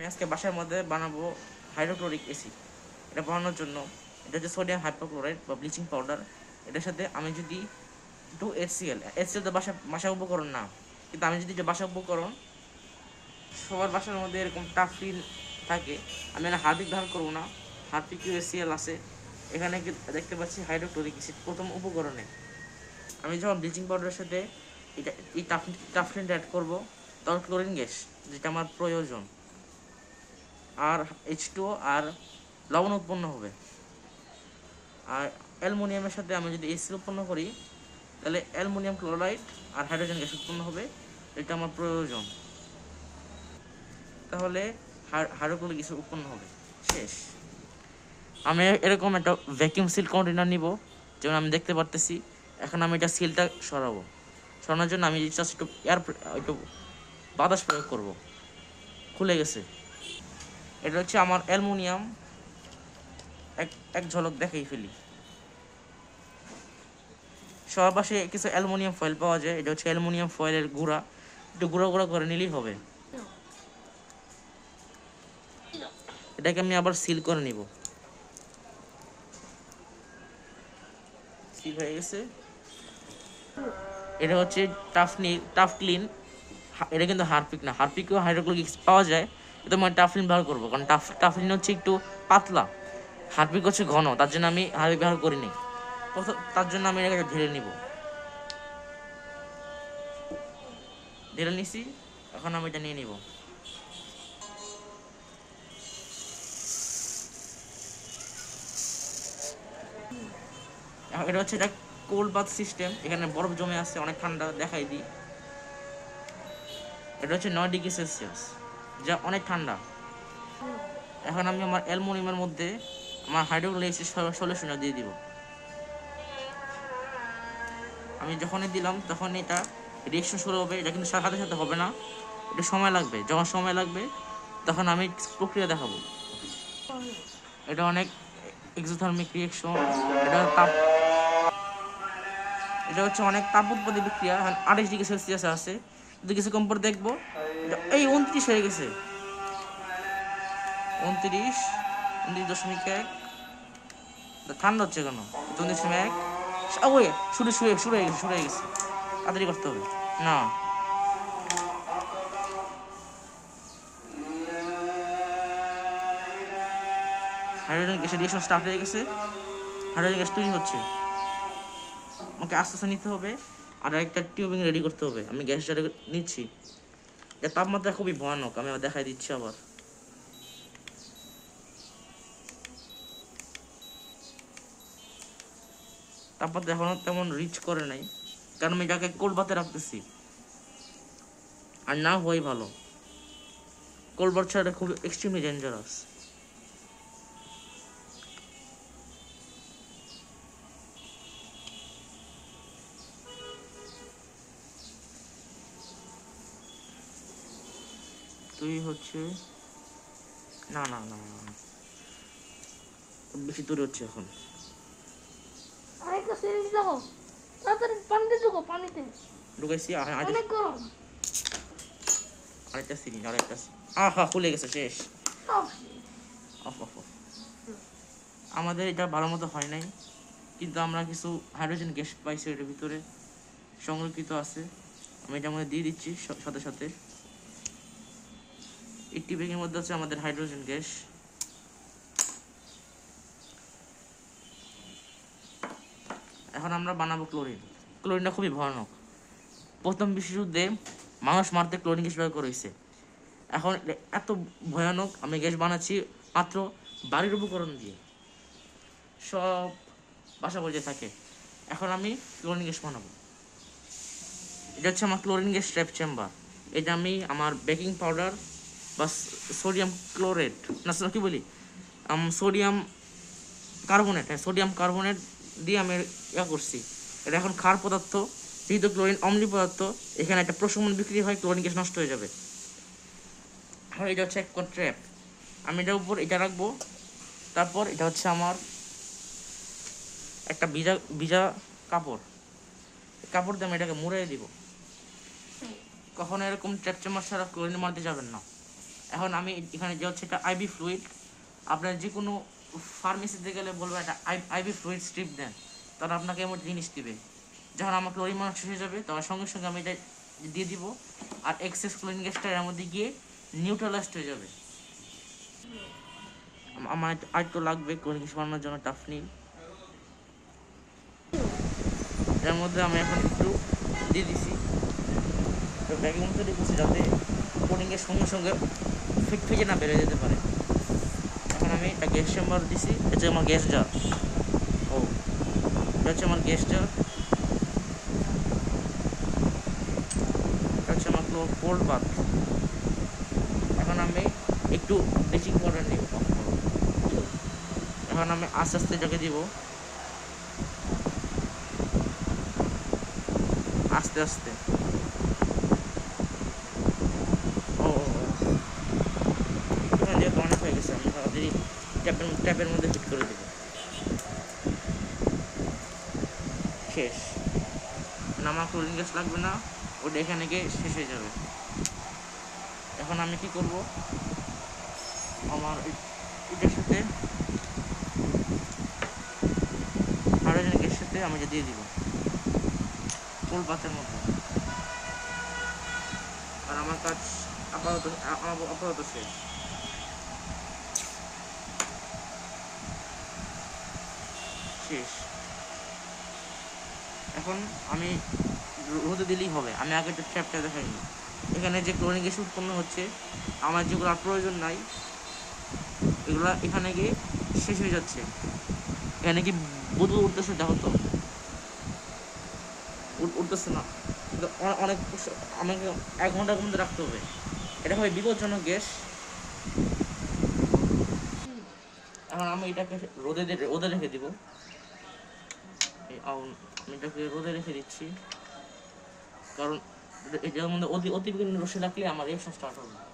আমি আজকে বাসার মধ্যে বানাবো হাইড্রোক্লোরিক অ্যাসিড। এটা বানানোর জন্য এটা হচ্ছে সোডিয়াম হাইপোক্লোরাইড বা ব্লিচিং পাউডার। এটার সাথে আমি যদি টু এইচসিএল এইচসিএল তো বাসা বাসা উপকরণ না, কিন্তু আমি যদি যে বাসা উপকরণ, সবার বাসার মধ্যে এরকম টাফিন থাকে, আমি এখানে হার্পিক ব্যবহার করব না। হার্পিক ইউএসিএল আছে। এখানে দেখতে পাচ্ছি হাইড্রোক্লোরিক অ্যাসিড প্রথম উপকরণে। আমি যখন ব্লিচিং পাউডারের সাথে এটা এই টাফিন টাফলিনটা অ্যাড করব, তখন ক্লোরিন গ্যাস, যেটা আমার প্রয়োজন। আর এইচ টু আর লবণ উৎপন্ন হবে। আর অ্যালুমিনিয়ামের সাথে আমি যদি এসি উৎপন্ন করি, তাহলে অ্যালুমিনিয়াম ক্লোরাইড আর হাইড্রোজেন গ্যাস উৎপন্ন হবে। এটা আমার প্রয়োজন। তাহলে হাইড্রোক্লোরিক গ্যাস উৎপন্ন হবে। শেষ। আমি এরকম একটা ভ্যাকিউম সিল কন্টেনার নিব, যেমন আমি দেখতে পারতেছি। এখন আমি এটা সিলটা সরাবো। সরানোর জন্য আমি জাস্ট একটু এয়ার একটু বাতাস প্রয়োগ করব। খুলে গেছে। এটা হচ্ছে আমার অ্যালুমিনিয়াম। এক এক ঝলক দেখাই ফেলি। সবার পাশে কিছু অ্যালুমিনিয়াম ফয়েল পাওয়া যায়। এটা হচ্ছে অ্যালুমিনিয়াম ফয়েলের গুঁড়া। একটু গুঁড়া গুঁড়া করে নিলেই হবে। এটাকে আমি আবার সিল করে নিব। সিল হয়ে গেছে। এটা হচ্ছে টাফ টাফনি টাফ ক্লিন এটা কিন্তু হারপিক না। হারপিকেও হাইড্রোক্লোরিক পাওয়া যায়। কিন্তু আমি টাফলিন ব্যবহার করব, কারণ টাফ, টাফলিন হচ্ছে একটু পাতলা। হারপিক হচ্ছে ঘন, তার জন্য আমি হারপিক ব্যবহার করিনি। প্রথম, তার জন্য আমি এটাকে ঢেলে নিব। ঢেলে নিছি, এখন আমি এটা নিয়ে নিব। এটা হচ্ছে এটা কোল্ড বাথ সিস্টেম, এখানে বরফ জমে আছে, অনেক ঠান্ডা দেখাই দিই। এটা হচ্ছে নয় ডিগ্রি সেলসিয়াস। যা অনেক ঠান্ডা। এখন আমি আমার অ্যালমোনিয়ামের মধ্যে আমার হাইড্রোক্লোরিক সলিউশনটা দিয়ে দিব। আমি যখনই দিলাম তখন এটা রিয়েকশন শুরু হবে, এটা কিন্তু সাথে সাথে হবে না। এটা সময় লাগবে, যখন সময় লাগবে তখন আমি প্রক্রিয়া দেখাবো। এটা অনেক এক্সোথার্মিক রিয়েকশন এটা তাপ, এটা হচ্ছে অনেক তাপ উৎপাদী বিক্রিয়া আঠাশ ডিগ্রি সেলসিয়াস আছে। কিন্তু কিছুক্ষণ পর দেখব। এই উনত্রিশ হয়ে গেছে। উনত্রিশ উনত্রিশ দশমিক এক। ঠান্ডা হচ্ছে কেন? উনত্রিশ দশমিক এক। ওই, শুরু শুরু শুরু হয়ে গেছে, শুরু হয়ে গেছে। তাড়াতাড়ি করতে হবে। না। হাইড্রোজেন গ্যাসের রিয়েকশন স্টার্ট হয়ে গেছে। হাইড্রোজেন গ্যাস তৈরি হচ্ছে। আমাকে আস্তে আস্তে নিতে হবে। আর একটা টিউবিং রেডি করতে হবে। আমি গ্যাসটা নিচ্ছি। এর তাপমাত্রা খুবই ভয়ানক, আমি দেখাই দিচ্ছি আবার। তাপমাত্রা এখনও তেমন রিচ করে নাই, কারণ আমি এটাকে কোলবাতে রাখতেছি। আর না হওয়াই ভালো। কোলবার ছাড়া খুব এক্সট্রিমলি ডেঞ্জারাস তুই হচ্ছে না না না। বেশি দূরে হচ্ছে এখন। আরেকটা সিরিজ দেখো। তাড়াতাড়ি পানিতে ঢুকো পানিতে। ঢুকাইছি আর আর- অনেক গরম। আরেকটা সিরিজ আরেকটা আহা খুলে গেছে শেষ। সব অফ অফ অফ। আমাদের এটা ভালো মতো হয় নাই কিন্তু আমরা কিছু হাইড্রোজেন গ্যাস পাইছি এটার ভিতরে সংরক্ষিত আছে। আমি এটার মধ্যে দিয়ে দিচ্ছি সাথে সাথে। এইটটি ব্যাগের মধ্যে আছে আমাদের হাইড্রোজেন গ্যাস। এখন আমরা বানাবো ক্লোরিন। ক্লোরিনটা খুবই ভয়ানক। প্রথম বিশ্বযুদ্ধে মানুষ মারতে ক্লোরিন গ্যাস ব্যবহার করেছে। এখন এত ভয়ানক, আমি গ্যাস বানাচ্ছি মাত্র বাড়ির উপকরণ দিয়ে। সব বাসা পর্যায়ে থাকে। এখন আমি ক্লোরিন গ্যাস বানাবো। এটা হচ্ছে আমার ক্লোরিন গ্যাস ট্র্যাপ চেম্বার। এটা আমি আমার বেকিং পাউডার বা সোডিয়াম ক্লোরেট না কি বলি? সোডিয়াম কার্বনেট হ্যাঁ সোডিয়াম কার্বনেট দিয়ে আমি ইয়া করছি। এটা এখন ক্ষার পদার্থ যেহেতু ক্লোরিন অম্লি পদার্থ এখানে একটা প্রশমন বিক্রি হয় ক্লোরিন গ্যাস নষ্ট হয়ে যাবে। আর এটা হচ্ছে এক ট্র্যাপ আমি এটার উপর এটা রাখব তারপর এটা হচ্ছে আমার একটা ভিজা ভিজা কাপড়। কাপড় দিয়ে আমি এটাকে মুড়ে দিব। কখনো এরকম ট্র্যাপ চামার ছাড়া ক্লোরিন মারতে যাবেন না। এখন আমি এখানে যে হচ্ছে একটা আইবি ফ্লুইড আপনার যে কোনো ফার্মেসিতে গেলে বলব একটা আইবি ফ্লুইড স্ট্রিপ দেন তারা আপনাকে এমন জিনিস দিবে। যখন আমার ক্লোরিন মানা শেষ হয়ে যাবে তখন সঙ্গে সঙ্গে আমি এটা দিয়ে দিব, আর এক্সেস ক্লোরিন গ্যাসটা এর মধ্যে গিয়ে নিউট্রালাইজড হয়ে যাবে। আমার আর তো লাগবে ক্লোরিন গ্যাস বানানোর জন্য টাফনি এর মধ্যে আমি এখন একটু দিয়ে দিছি। ব্যাগের মধ্যে রেখেছি যাতে কোডিংয়ের সঙ্গে সঙ্গে ফিট ফিটে না বেড়ে যেতে পারে। এখন আমি একটা গ্যাস চেম্বার দিছি, এটা আমার গ্যাস জার ও, এটা হচ্ছে আমার গ্যাস জার এটা হচ্ছে আমার কোল্ড বাথ এখন আমি একটু ব্লিচিং পাউডার নিব এখন আমি আস্তে আস্তে এটাকে দিব। আস্তে আস্তে ও ও, ও। এখানে যেহেতু অনেক হয়ে তাড়াতাড়ি ট্যাপের ট্যাপের মধ্যে ফিট করে দেবো। শেষ। আমার ক্লোরিং গ্যাস লাগবে না, ওটা এখানে গিয়ে শেষ হয়ে যাবে। এখন আমি কি করব? আমার এটার সাথে হাইড্রোজেন গ্যাসের সাথে আমি এটা দিয়ে দিব। ফুল পাতের মতো আর আমার কাজ আপাতত আপাতত শেষ। শেষ। এখন আমি রোদে দিলেই হবে। আমি আগে একটা ট্র্যাপটা দেখাইনি। এখানে যে ক্লোরিং গ্যাস উৎপন্ন হচ্ছে, আমার যেগুলো আর প্রয়োজন নাই, এগুলো এখানে গিয়ে শেষ হয়ে যাচ্ছে। এখানে কি বুদবুদ উঠতেছে? দেখো তো। উঠতেছে না। অনেক আমাকে এক ঘণ্টার মধ্যে রাখতে হবে। এটা হয় বিপজ্জনক গ্যাস। এখন আমি এটাকে রোদে রোদে রেখে দিব। এই আউন, আমি এটাকে রোদে রেখে দিচ্ছি। কারণ এটার মধ্যে অতি অতিবেগুনি রসে লাগলে আমার এই স্টার্ট হবে।